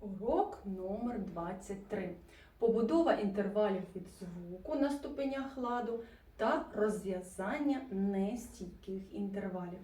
Урок номер 23. Побудова інтервалів від звуку на ступенях ладу та розв'язання нестійких інтервалів.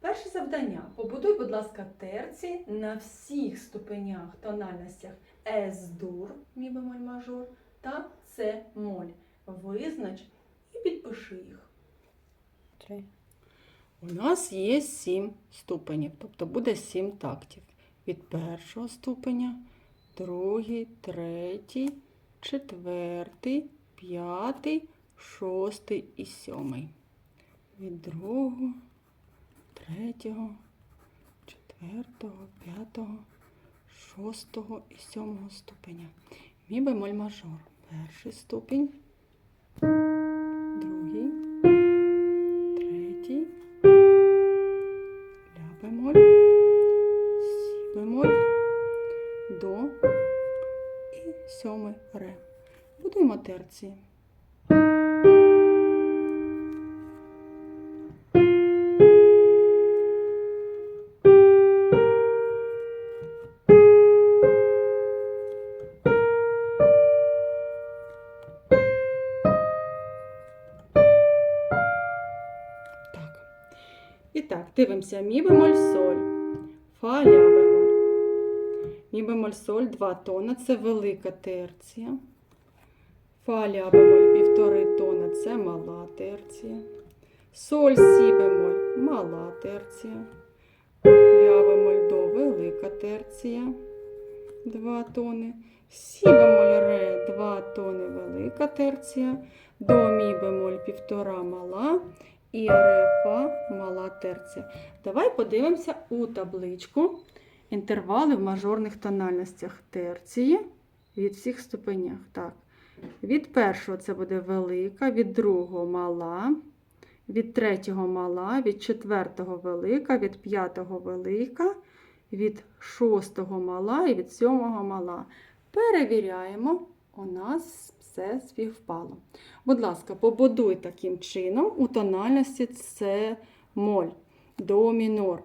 Перше завдання. Побудуй, будь ласка, терці на всіх ступенях тональностях С-дур, мі бемоль мажор та С-моль. Визнач і підпиши їх. Три. У нас є сім ступенів, тобто буде сім тактів. Від першого ступеня, другий, третій, четвертий, п'ятий, шостий і сьомий. Від другого, третього, четвертого, п'ятого, шостого і сьомого ступеня. Мі бемоль мажор. Перший ступінь, Так. І так, дивимося. Мі бемоль соль, фа ля бемоль. Мі бемоль соль, два тона це велика терція. Фа ля бемоль півтори тона це мала терція. Соль сі бемоль мала терція. Ля бемоль до велика терція. Два тони. Сі бемоль ре, два тони велика терція. До мі бемоль півтора мала і ре фа мала терція. Давай подивимося у табличку інтервали в мажорних тональностях терції від всіх ступенях. Так. Від першого це буде велика, від другого мала, від третього мала, від четвертого велика, від п'ятого велика, від шостого мала і від сьомого мала. Перевіряємо, у нас все співпало. Будь ласка, побудуй таким чином у тональності це моль, до мінор.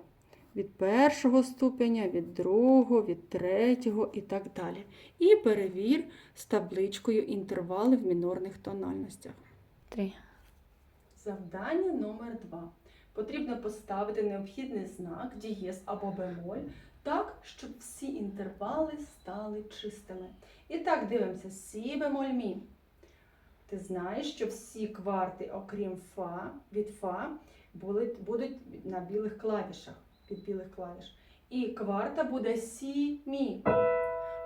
Від першого ступеня, від другого, від третього і так далі. І перевір з табличкою інтервали в мінорних тональностях. Три. Завдання номер 2. Потрібно поставити необхідний знак дієз або бемоль так, щоб всі інтервали стали чистими. І так дивимося сі бемоль мі. Ти знаєш, що всі кварти, окрім фа, від фа, були, будуть на білих клавішах, від білих клавіш. І кварта буде сі мі.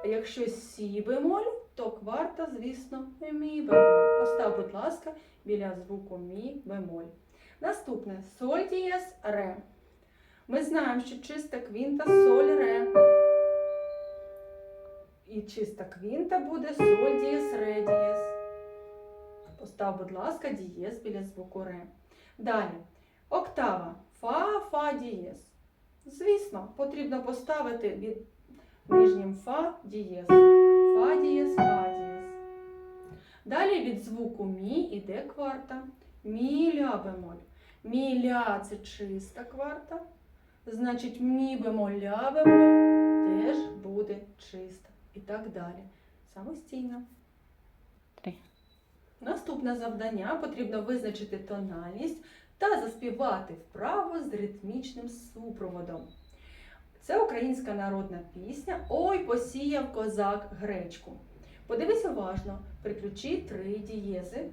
А якщо сі бемоль, то кварта, звісно, мі бемоль. Постав, будь ласка, біля звуку мі бемоль. Наступне соль дієс ре. Ми знаємо, що чиста квінта соль ре. І чиста квінта буде соль дієс ре дієс. Постав, будь ласка, дієс біля звуку ре. Далі. Октава. Фа, фа дієс. Звісно, потрібно поставити від нижнім фа дієс. Фа дієс, фа дієс. Далі від звуку мі іде кварта. Мі ля бемоль. Мі ля це чиста кварта. Значить, мі бемоль ля бемоль теж буде чиста. І так далі. Самостійно. Три. Наступне завдання потрібно визначити тональність та заспівати вправо з ритмічним супроводом. Це українська народна пісня Ой посіяв козак гречку. Подивись уважно, приключи три дієзи,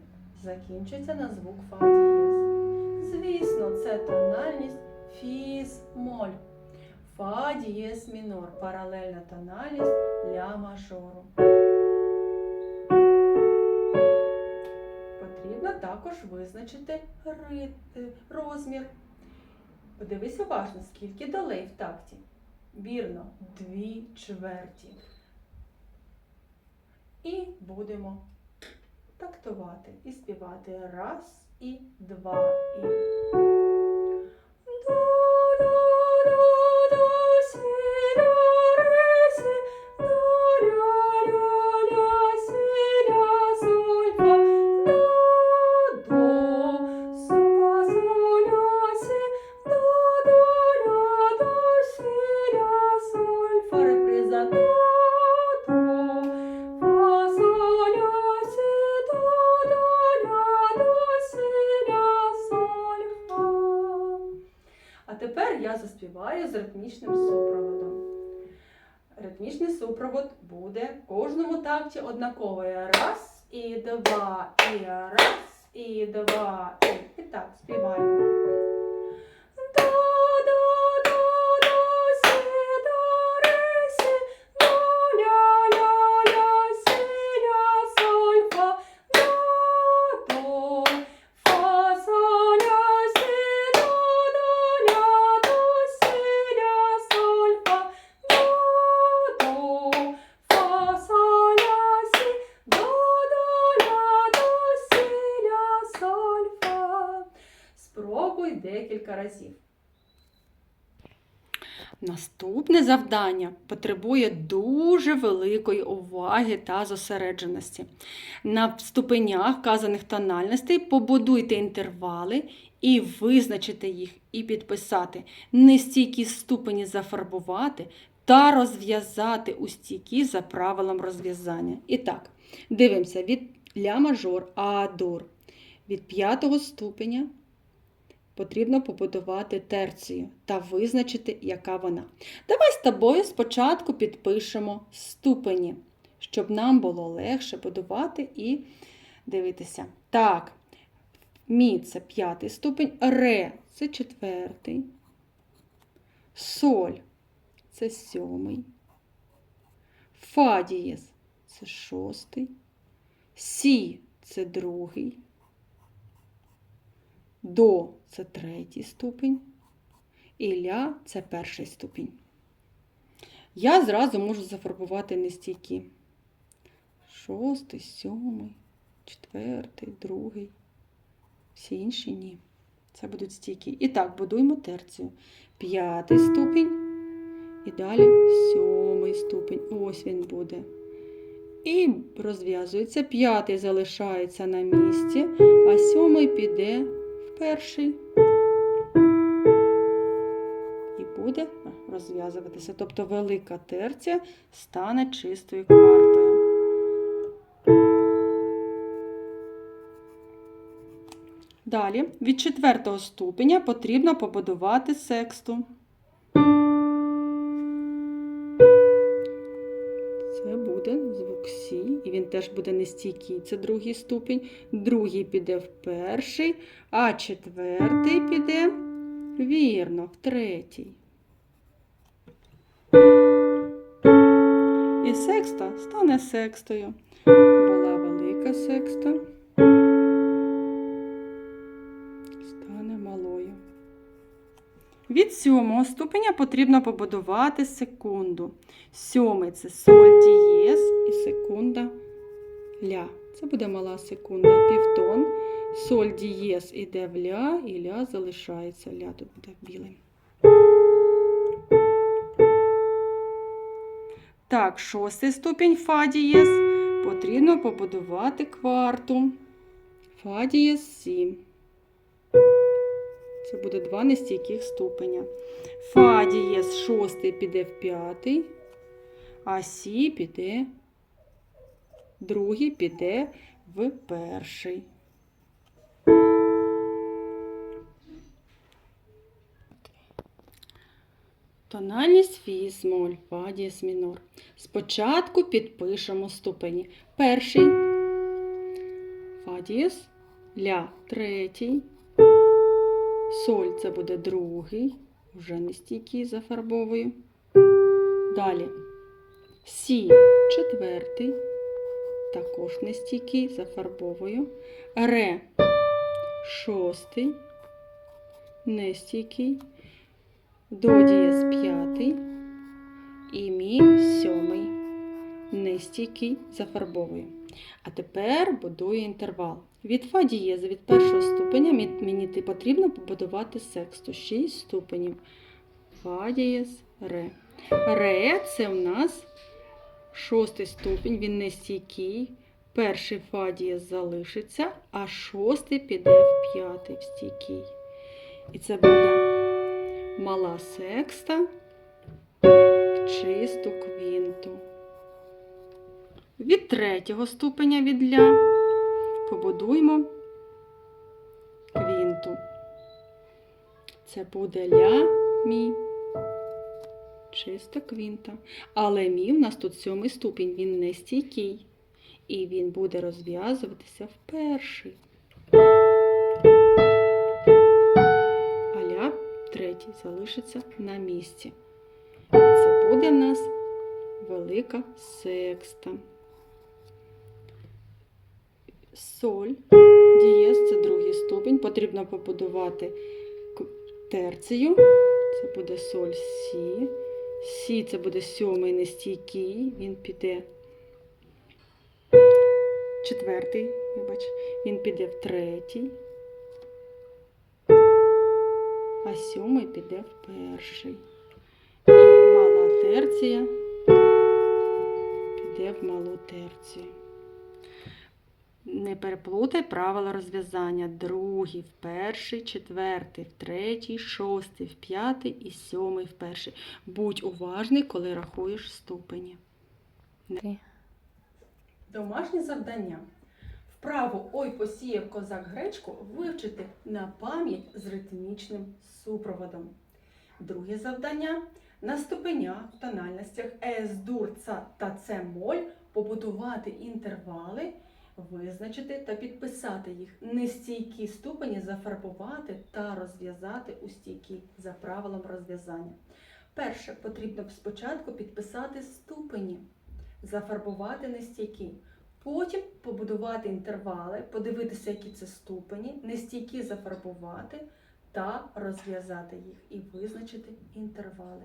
закінчується на звук фа дієз. Звісно, це тональність фіс моль. Фа дієз мінор, паралельна тональність ля мажору. Потрібно також визначити розмір. Подивись уважно, скільки долей в такті. Вірно, дві чверті. І будемо тактувати і співати раз і два і. Ритмічний супровод буде в кожному такті однаковий. Раз і два, і раз, і два, і, і так, співаємо. Наступне завдання потребує дуже великої уваги та зосередженості. На ступенях вказаних тональностей побудуйте інтервали і визначите їх і підписати. Нестійкі ступені зафарбувати та розв'язати у стійкі за правилом розв'язання. І так, дивимося від ля мажор а дур. Від п'ятого ступеня потрібно побудувати терцію та визначити, яка вона. Давай з тобою спочатку підпишемо ступені, щоб нам було легше будувати і дивитися. Так, мі це п'ятий ступень, ре це четвертий, соль це сьомий, фа дієс це шостий, сі це другий. До це третій ступень, і ля це перший ступень. Я зразу можу зафарбувати нестійкі. Шостий, сьомий, четвертий, другий. Всі інші ні. Це будуть стійкі. І так, будуємо терцію. П'ятий ступінь. І далі сьомий ступінь. Ось він буде. І розв'язується. П'ятий залишається на місці, а сьомий піде перший. І буде розв'язуватися. Тобто велика терця стане чистою квартою. Далі від четвертого ступеня потрібно побудувати сексту. Теж буде нестійкий. Це другий ступінь. Другий піде в перший, а четвертий піде вірно, в третій. І секста стане секстою. Була велика секста. Стане малою. Від сьомого ступеня потрібно побудувати секунду. Сьомий це соль дієс і секунда ля. Це буде мала секунда, півтон. Соль дієс іде в ля, і ля залишається. Ля тут буде білим. Так, шостий ступінь фа дієс. Потрібно побудувати кварту. Фа дієс 7. Це буде два нестійких ступеня. Фа дієс шостий піде в п'ятий, а сі піде, другий піде в перший. Тональність фі, смоль, фа, дієс мінор. Спочатку підпишемо ступені. Перший фа дієс, ля третій, соль це буде другий, вже не стійкий зафарбовую. Далі сі четвертий, також не стійкий, зафарбовую. Ре шостий, не стійкий. До дієс п'ятий і мі сьомий. Нестійкий зафарбовую. А тепер будую інтервал. Від фа дієзи від першого ступеня мені потрібно побудувати сексту. 6 ступенів. Фа дієз, ре. Ре це у нас шостий ступінь, він нестійкий. Перший фа дієз залишиться, а шостий піде в п'ятий в стійкий. І це буде мала секста в чисту квінту. Від третього ступеня від ля побудуємо квінту. Це буде ля, мі, чиста квінта. Але мі в нас тут сьомий ступінь, він не стійкий. І він буде розв'язуватися в перший. А ля третій залишиться на місці. Це буде в нас велика секста. Соль, дієс це другий ступінь. Потрібно побудувати терцію. Це буде соль сі. Сі це буде сьомий нестійкий. Він піде четвертий, вибач, він піде в третій. А сьомий піде в перший. І мала терція піде в малу терцію. Не переплутай правила розв'язання. Другий в перший, четвертий в третій, шостий в п'ятий і сьомий в перший. Будь уважний, коли рахуєш ступені. Домашнє завдання. Вправо Ой посіяв козак гречку вивчити на пам'ять з ритмічним супроводом. Друге завдання на ступенях в тональностях Ес, дур, ца та Це моль побудувати інтервали, визначити та підписати їх. Нестійкі ступені зафарбувати та розв'язати у стійкі за правилом розв'язання. Перше потрібно спочатку підписати ступені, зафарбувати нестійкі. Потім побудувати інтервали, подивитися, які це ступені, нестійкі зафарбувати та розв'язати їх і визначити інтервали.